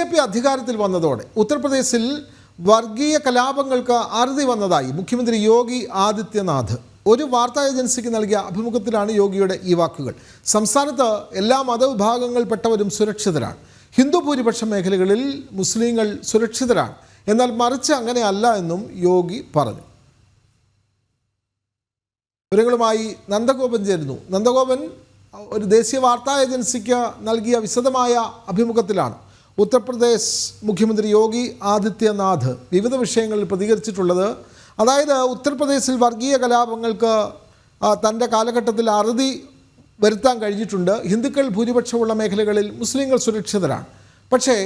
J P അധികാരത്തിൽ വന്നതോടെ ഉത്തർപ്രദേശിൽ വർഗീയ കലാപങ്ങൾക്ക് അറുതി വന്നതായി മുഖ്യമന്ത്രി യോഗി ആദിത്യനാഥ്. ഒരു വാർത്താ ഏജൻസിക്ക് നൽകിയ അഭിമുഖത്തിലാണ് യോഗിയുടെ ഈ വാക്കുകൾ. സംസ്ഥാനത്ത് എല്ലാ മതവിഭാഗങ്ങളിൽപ്പെട്ടവരും സുരക്ഷിതരാണ്. ഹിന്ദു ഭൂരിപക്ഷ മേഖലകളിൽ മുസ്ലിങ്ങൾ സുരക്ഷിതരാണ്. എന്നാൽ മറിച്ച് അങ്ങനെയല്ല എന്നും യോഗി പറഞ്ഞു. വിവരങ്ങളുമായി നന്ദഗോപൻ ചേരുന്നു. നന്ദഗോപൻ ഒരു ദേശീയ വാർത്താ ഏജൻസിക്ക് നൽകിയ വിശദമായ അഭിമുഖത്തിലാണ്. ഉത്തർപ്രദേശ് മുഖ്യമന്ത്രി യോഗി ആദിത്യനാഥ് വിവിധ വിഷയങ്ങളിൽ പ്രതികരിച്ചിട്ടുള്ളത്. അതായത് ഉത്തർപ്രദേശിൽ വർഗീയ കലാപങ്ങൾക്ക് തന്റെ കാലഘട്ടത്തിൽ അറുതി വരുത്താൻ കഴിഞ്ഞിട്ടുണ്ട്. ഹിന്ദുക്കൾ ഭൂരിപക്ഷമുള്ള മേഖലകളിൽ മുസ്ലിങ്ങൾ സുരക്ഷിതരാണ്. പക്ഷേ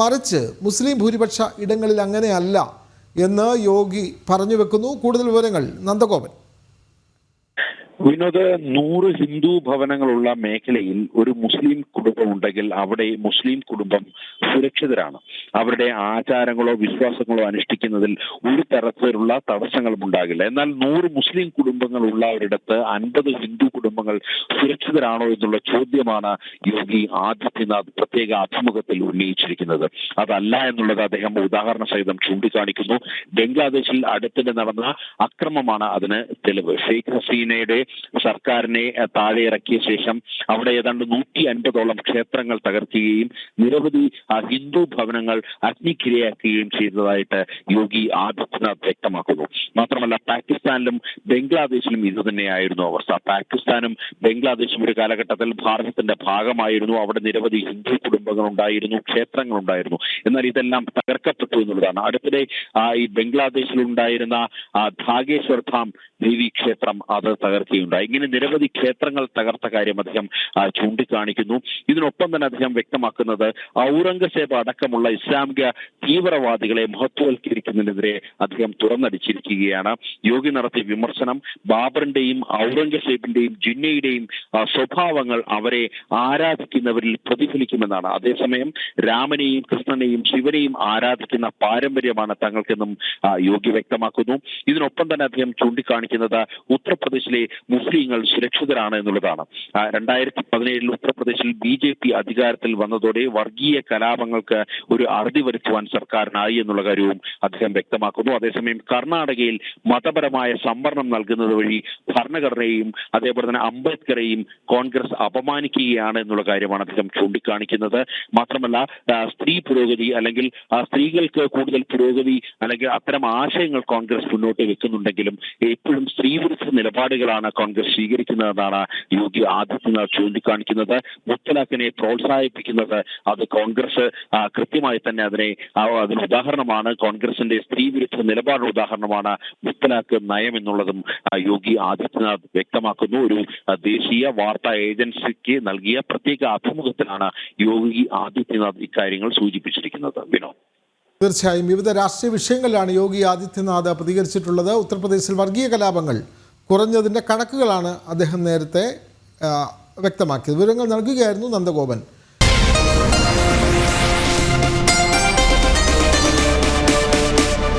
മറിച്ച് മുസ്ലിം ഭൂരിപക്ഷ ഇടങ്ങളിൽ അങ്ങനെയല്ല എന്ന് യോഗി പറഞ്ഞു വെക്കുന്നു. കൂടുതൽ വിവരങ്ങൾ നന്ദഗോപൻ. വിനോദ് നൂറ് ഹിന്ദു ഭവനങ്ങളുള്ള മേഖലയിൽ ഒരു മുസ്ലിം കുടുംബം ഉണ്ടെങ്കിൽ അവിടെ മുസ്ലിം കുടുംബം സുരക്ഷിതരാണ്. അവരുടെ ആചാരങ്ങളോ വിശ്വാസങ്ങളോ അനുഷ്ഠിക്കുന്നതിൽ ഒരു തരത്തിലുള്ള തടസ്സങ്ങളും ഉണ്ടാകില്ല. എന്നാൽ നൂറ് മുസ്ലിം കുടുംബങ്ങൾ ഉള്ളവരിടത്ത് അൻപത് ഹിന്ദു കുടുംബങ്ങൾ സുരക്ഷിതരാണോ എന്നുള്ള ചോദ്യമാണ് യോഗി ആദിത്യനാഥ് പ്രത്യേക അഭിമുഖത്തിൽ ഉന്നയിച്ചിരിക്കുന്നത്. അതല്ല എന്നുള്ളത് അദ്ദേഹം ഉദാഹരണ സഹിതം ചൂണ്ടിക്കാണിക്കുന്നു. ബംഗ്ലാദേശിൽ അടുത്തിടെ നടന്ന അക്രമമാണ് അതിന് തെളിവ്. ഷെയ്ഖ് ഹസീനയുടെ സർക്കാരിനെ താഴെ ഇറക്കിയ ശേഷം അവിടെ ഏതാണ്ട് നൂറ്റി അൻപതോളം ക്ഷേത്രങ്ങൾ തകർക്കുകയും നിരവധി ഹിന്ദു ഭവനങ്ങൾ അഗ്നിക്കിരയാക്കുകയും ചെയ്തതായിട്ട് യോഗി ആദിത്യനാഥ് വ്യക്തമാക്കുന്നു. മാത്രമല്ല പാകിസ്ഥാനിലും ബംഗ്ലാദേശിലും ഇത് തന്നെയായിരുന്നു അവസ്ഥ. പാകിസ്ഥാനും ബംഗ്ലാദേശും ഒരു കാലഘട്ടത്തിൽ ഭാരതത്തിന്റെ ഭാഗമായിരുന്നു. അവിടെ നിരവധി ഹിന്ദു കുടുംബങ്ങൾ ഉണ്ടായിരുന്നു ക്ഷേത്രങ്ങൾ ഉണ്ടായിരുന്നു എന്നാൽ ഇതെല്ലാം തകർക്കപ്പെട്ടു എന്നുള്ളതാണ്. അടുത്തിടെ ഈ ബംഗ്ലാദേശിൽ ഉണ്ടായിരുന്ന ധാഗേശ്വർ ധാം ദേവി ക്ഷേത്രം അത് തകർക്കുകയുണ്ടായി. ഇങ്ങനെ നിരവധി ക്ഷേത്രങ്ങൾ തകർത്ത കാര്യം അദ്ദേഹം ചൂണ്ടിക്കാണിക്കുന്നു. ഇതിനൊപ്പം തന്നെ അദ്ദേഹം വ്യക്തമാക്കുന്നത് ഔറംഗസേബ് അടക്കമുള്ള ഇസ്ലാമിക തീവ്രവാദികളെ മഹത്വവൽക്കരിക്കുന്നതിനെതിരെ അദ്ദേഹം തുറന്നടിച്ചിരിക്കുകയാണ്. യോഗി നടത്തിയ വിമർശനം ബാബറിന്റെയും ഔറംഗസേബിന്റെയും ജിന്നയുടെയും സ്വഭാവങ്ങൾ അവരെ ആരാധിക്കുന്നവരിൽ പ്രതിഫലിക്കുമെന്നാണ്. അതേസമയം രാമനെയും കൃഷ്ണനെയും ശിവനെയും ആരാധിക്കുന്ന പാരമ്പര്യമാണ് തങ്ങൾക്കെന്നും യോഗി വ്യക്തമാക്കുന്നു. ഇതിനൊപ്പം തന്നെ അദ്ദേഹം ചൂണ്ടിക്കാണിക്കുന്നത് ഉത്തർപ്രദേശിലെ മുസ്ലിങ്ങൾ സുരക്ഷിതരാണ് എന്നുള്ളതാണ്. രണ്ടായിരത്തി പതിനേഴിൽ ഉത്തർപ്രദേശിൽ ബി ജെ പി അധികാരത്തിൽ വന്നതോടെ വർഗീയ കലാപങ്ങൾക്ക് ഒരു അറുതി വരുത്തുവാൻ സർക്കാരിനായി എന്നുള്ള കാര്യവും അദ്ദേഹം വ്യക്തമാക്കുന്നു. അതേസമയം കർണാടകയിൽ മതപരമായ സംവരണം നൽകുന്നത് വഴി ഭരണഘടനയെയും അതേപോലെ തന്നെ അംബേദ്കറെയും കോൺഗ്രസ് അപമാനിക്കുകയാണ് എന്നുള്ള കാര്യമാണ് അദ്ദേഹം ചൂണ്ടിക്കാണിക്കുന്നത്. മാത്രമല്ല സ്ത്രീ പുരോഗതി അല്ലെങ്കിൽ സ്ത്രീകൾക്ക് കൂടുതൽ പുരോഗതി അല്ലെങ്കിൽ അത്തരം ആശയങ്ങൾ കോൺഗ്രസ് മുന്നോട്ട് വെക്കുന്നുണ്ടെങ്കിലും എപ്പോഴും സ്ത്രീവിരുദ്ധ നിലപാടുകളാണ് കോൺഗ്രസ് സ്വീകരിക്കുന്നതെന്നാണ് യോഗി ആദിത്യനാഥ് ചൂണ്ടിക്കാണിക്കുന്നത്. മുത്തലാഖിനെ പ്രോത്സാഹിപ്പിക്കുന്നത് അത് കോൺഗ്രസ് കൃത്യമായി തന്നെ അതിനെ അതിന് ഉദാഹരണമാണ്. കോൺഗ്രസിന്റെ സ്ത്രീവിരുദ്ധ നിലപാടിന് ഉദാഹരണമാണ് മുത്തലാഖ് നയം എന്നുള്ളതും യോഗി ആദിത്യനാഥ് വ്യക്തമാക്കുന്നു. ഒരു ദേശീയ വാർത്താ ഏജൻസിക്ക് നൽകിയ പ്രത്യേക അഭിമുഖത്തിലാണ് യോഗി ആദിത്യനാഥ് ഇക്കാര്യങ്ങൾ സൂചിപ്പിച്ചിരിക്കുന്നത്. വിനോദ്. തീർച്ചയായും വിവിധ രാഷ്ട്രീയ വിഷയങ്ങളിലാണ് യോഗി ആദിത്യനാഥ് പ്രതികരിച്ചിട്ടുള്ളത്. ഉത്തർപ്രദേശിൽ വർഗീയ കലാപങ്ങൾ കുറഞ്ഞതിന്റെ കണക്കുകളാണ് അദ്ദേഹം നേരത്തെ വ്യക്തമാക്കിയത്. വിവരങ്ങൾ നൽകുകയായിരുന്നു നന്ദഗോപൻ.